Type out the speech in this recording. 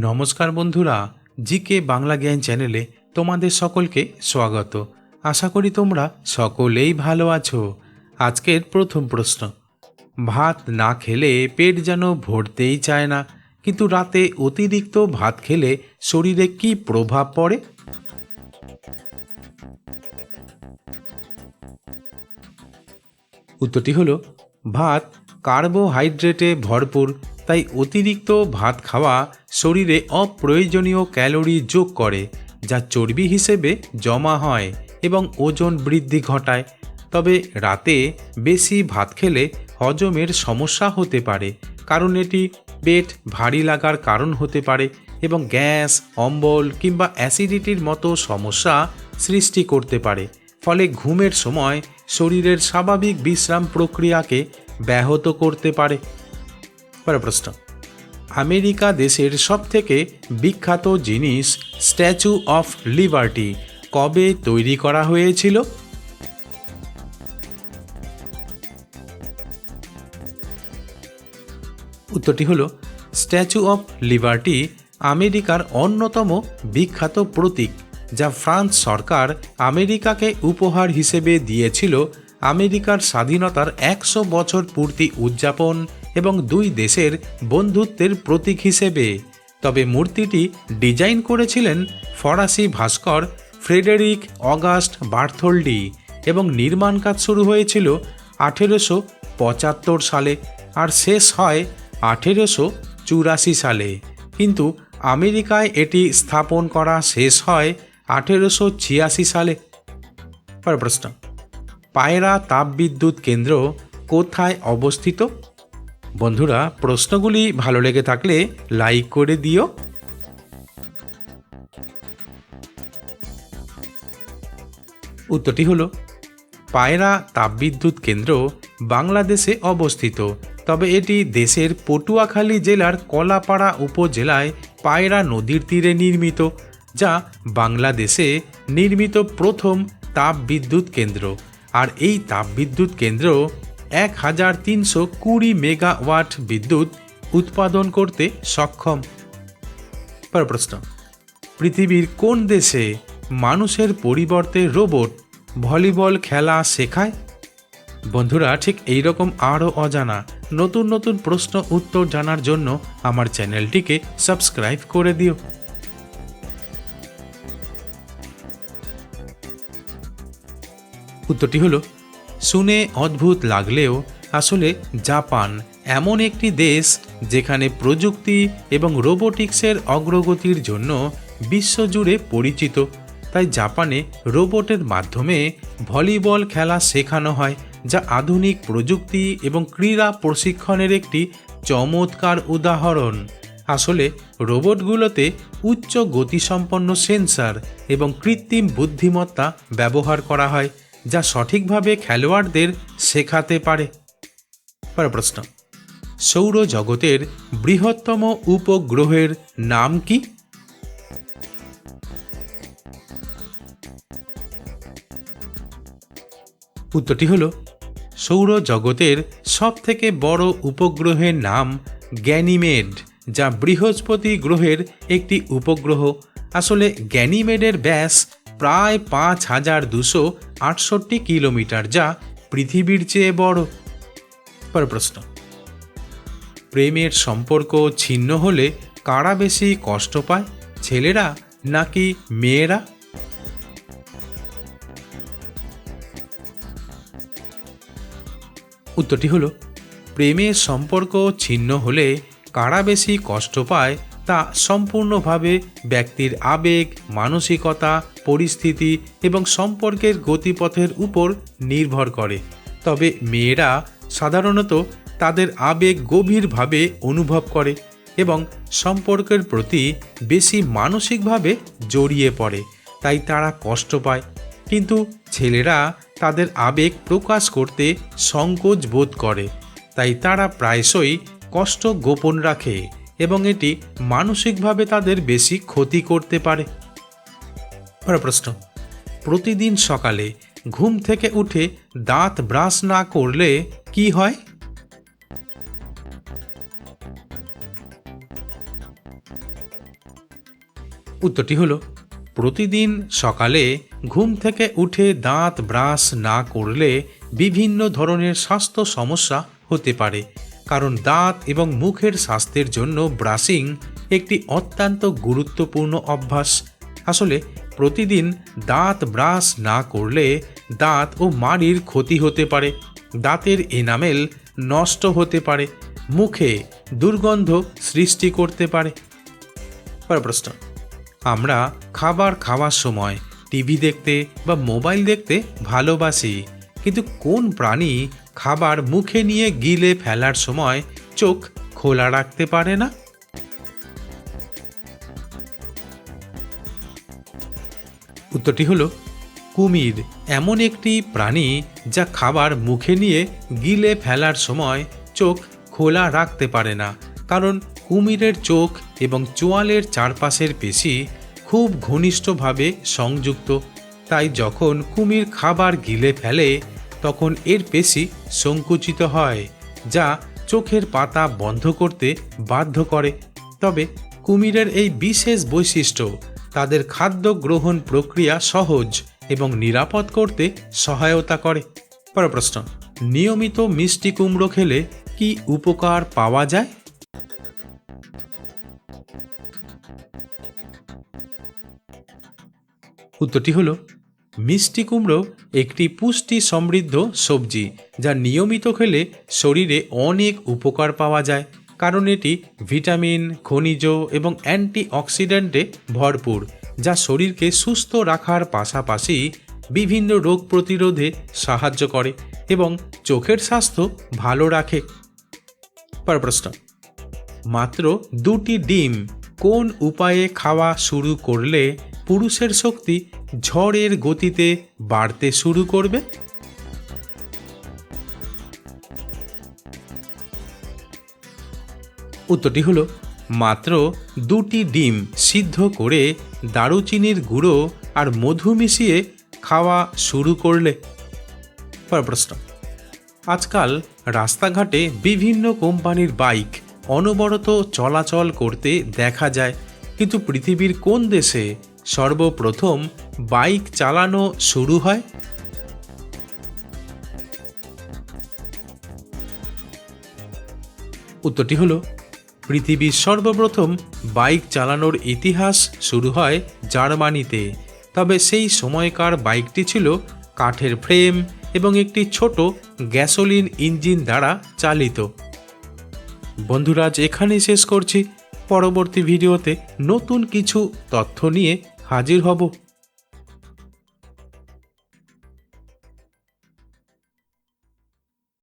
নমস্কার বন্ধুরা, জিকে বাংলা জ্ঞান চ্যানেলে তোমাদের সকলকে স্বাগত। আশা করি তোমরা সকলেই ভালো আছো। আজকের প্রথম প্রশ্ন, ভাত না খেলে পেট যেন ভরতেই চায় না, কিন্তু রাতে অতিরিক্ত ভাত খেলে শরীরে কি প্রভাব পড়ে? উত্তরটি হলো, ভাত কার্বোহাইড্রেটে ভরপুর, তাই অতিরিক্ত ভাত খাওয়া শরীরে অপ্রয়োজনীয় ক্যালোরি যোগ করে, যা চর্বি হিসেবে জমা হয় এবং ওজন বৃদ্ধি ঘটায়। তবে রাতে বেশি ভাত খেলে হজমের সমস্যা হতে পারে, কারণ এটি পেট ভারী লাগার কারণ হতে পারে এবং গ্যাস, অম্বল কিংবা অ্যাসিডিটির মতো সমস্যা সৃষ্টি করতে পারে। ফলে ঘুমের সময় শরীরের স্বাভাবিক বিশ্রাম প্রক্রিয়াকে ব্যাহত করতে পারে। পরের প্রশ্ন। আমেরিকা দেশের সবথেকে বিখ্যাত জিনিস স্ট্যাচু অফ লিবার্টি কবে তৈরি করা হয়েছিল? উত্তরটি হল, স্ট্যাচু অফ লিবার্টি আমেরিকার অন্যতম বিখ্যাত প্রতীক, যা ফ্রান্স সরকার আমেরিকাকে উপহার হিসেবে দিয়েছিল আমেরিকার স্বাধীনতার একশো বছর পূর্তি উদযাপন এবং দুই দেশের বন্ধুত্বের প্রতীক হিসেবে। তবে মূর্তিটি ডিজাইন করেছিলেন ফরাসি ভাস্কর ফ্রেডেরিক অগাস্ট বার্থোল্ডি এবং নির্মাণ কাজ শুরু হয়েছিল আঠেরোশো পঁচাত্তর সালে আর শেষ হয় আঠেরোশো চুরাশি সালে। কিন্তু আমেরিকায় এটি স্থাপন করা শেষ হয় আঠেরোশো ছিয়াশি সালে। প্রশ্ন। পায়রা তাপবিদ্যুৎ কেন্দ্র কোথায় অবস্থিত? বন্ধুরা, প্রশ্নগুলি ভালো লেগে থাকলে লাইক করে দিও। উত্তরটি হলো, পায়রা তাপবিদ্যুৎ কেন্দ্র বাংলাদেশে অবস্থিত, তবে এটি দেশের পটুয়াখালী জেলার কলাপাড়া উপজেলায় পায়রা নদীর তীরে নির্মিত, যা বাংলাদেশে নির্মিত প্রথম তাপবিদ্যুৎ কেন্দ্র। আর এই তাপবিদ্যুৎ কেন্দ্র এক হাজার তিনশো কুড়ি মেগাওয়াট বিদ্যুৎ উৎপাদন করতে সক্ষম। পরের প্রশ্ন, পৃথিবীর কোন দেশে মানুষের পরিবর্তে রোবট ভলিবল খেলা শেখায়? বন্ধুরা, ঠিক এই রকম আরও অজানা নতুন নতুন প্রশ্ন উত্তর জানার জন্য আমার চ্যানেলটিকে সাবস্ক্রাইব করে দিও। উত্তরটি হলো, শুনে অদ্ভুত লাগলেও আসলে জাপান এমন একটি দেশ যেখানে প্রযুক্তি এবং রোবোটিক্সের অগ্রগতির জন্য বিশ্বজুড়ে পরিচিত। তাই জাপানে রোবটের মাধ্যমে ভলিবল খেলা শেখানো হয়, যা আধুনিক প্রযুক্তি এবং ক্রীড়া প্রশিক্ষণের একটি চমৎকার উদাহরণ। আসলে রোবটগুলোতে উচ্চ গতিসম্পন্ন সেন্সার এবং কৃত্রিম বুদ্ধিমত্তা ব্যবহার করা হয় যা সঠিকভাবে খেলোয়াড়দের শেখাতে পারে। প্রশ্ন, সৌরজগতের বৃহত্তম উপগ্রহের নাম কি? উত্তরটি হলো, সৌরজগতের সবথেকে বড় উপগ্রহের নাম গ্যানিমেড, যা বৃহস্পতি গ্রহের একটি উপগ্রহ। আসলে গ্যানিমেডের ব্যাস প্রায় পাঁচ হাজার দুশো আটষট্টি কিলোমিটার, যা পৃথিবীর চেয়ে বড় পর প্রশ্ন প্রেমের সম্পর্ক ছিন্ন হলে কারা বেশি কষ্ট পায়, ছেলেরা নাকি মেয়েরা? উত্তরটি হলো, প্রেমের সম্পর্ক ছিন্ন হলে কারা বেশি কষ্ট পায় তা সম্পূর্ণভাবে ব্যক্তির আবেগ, মানসিকতা, পরিস্থিতি এবং সম্পর্কের গতিপথের উপর নির্ভর করে। তবে মেয়েরা সাধারণত তাদের আবেগ গভীরভাবে অনুভব করে এবং সম্পর্কের প্রতি বেশি মানসিকভাবে জড়িয়ে পড়ে, তাই তারা কষ্ট পায়। কিন্তু ছেলেরা তাদের আবেগ প্রকাশ করতে সংকোচ বোধ করে, তাই তারা প্রায়শই কষ্ট গোপন রাখে। এবং এটি মানসিকভাবে তাদের বেশি ক্ষতি করতে পারে। প্রশ্ন। প্রতিদিন সকালে ঘুম থেকে উঠে দাঁত ব্রাশ না করলে কি হয়? উত্তরটি হলো, প্রতিদিন সকালে ঘুম থেকে উঠে দাঁত ব্রাশ না করলে বিভিন্ন ধরনের স্বাস্থ্য সমস্যা হতে পারে। কারণ দাঁত এবং মুখের স্বাস্থ্যের জন্য ব্রাশিং একটি অত্যন্ত গুরুত্বপূর্ণ অভ্যাস। আসলে, প্রতিদিন দাঁত ব্রাশ না করলে দাঁত ও মাড়ির ক্ষতি হতে পারে, দাঁতের এনামেল নষ্ট হতে পারে, মুখে দুর্গন্ধ সৃষ্টি করতে পারে। প্রশ্ন আমরা খাবার খাওয়ার সময় টিভি দেখতে বা মোবাইল দেখতে ভালোবাসি। কিন্তু কোন প্রাণী খাবার মুখে নিয়ে গিলে ফেলার সময় চোখ খোলা রাখতে পারে না? উত্তরটি হলো, কুমির এমন একটি প্রাণী যা খাবার মুখে নিয়ে গিলে ফেলার সময় চোখ খোলা রাখতে পারে না, কারণ কুমিরের চোখ এবং চোয়ালের চারপাশের পেশি খুব ঘনিষ্ঠভাবে সংযুক্ত। তাই যখন কুমির খাবার গিলে ফেলে তখন এর পেশি সংকুচিত হয়, যা চোখের পাতা বন্ধ করতে বাধ্য করে। তবে কুমিরের এই বিশেষ বৈশিষ্ট্য, তাদের খাদ্য গ্রহণ প্রক্রিয়া সহজ এবং নিরাপদ করতে সহায়তা করে। পর প্রশ্ন, নিয়মিত মিষ্টি কুমড়ো খেলে কি উপকার পাওয়া যায়? উত্তরটি হলো মিষ্টি কুমড়ো, একটি পুষ্টি সমৃদ্ধ সবজি যা নিয়মিত খেলে শরীরে অনেক উপকার পাওয়া যায়। কারণ এটি ভিটামিন, খনিজ এবং অ্যান্টিঅক্সিডেন্টে ভরপুর, যা শরীরকে সুস্থ রাখার পাশাপাশি বিভিন্ন রোগ প্রতিরোধে সাহায্য করে এবং চোখের স্বাস্থ্য ভালো রাখে। পর প্রশ্ন, মাত্র দুটি ডিম কোন উপায়ে খাওয়া শুরু করলে পুরুষের শক্তি ঝড়ের গতিতে বাড়তে শুরু করবে। উত্তরটি হলো, মাত্র দুটি ডিম সিদ্ধ করে দারুচিনির গুঁড়ো আর মধু মিশিয়ে খাওয়া শুরু করলে। পর প্রশ্ন, আজকাল রাস্তাঘাটে বিভিন্ন কোম্পানির বাইক অনবরত চলাচল করতে দেখা যায়, কিন্তু পৃথিবীর কোন দেশে সর্বপ্রথম বাইক চালানো শুরু হয়? উত্তরটি হল, পৃথিবীর সর্বপ্রথম বাইক চালানোর ইতিহাস শুরু হয় জার্মানিতে। তবে সেই সময়কার বাইকটি ছিল কাঠের ফ্রেম এবং একটি ছোট গ্যাসোলিন ইঞ্জিন দ্বারা চালিত। বন্ধুরাজ এখানেই শেষ করছি। পরবর্তী ভিডিওতে নতুন কিছু তথ্য নিয়ে হাজির হব।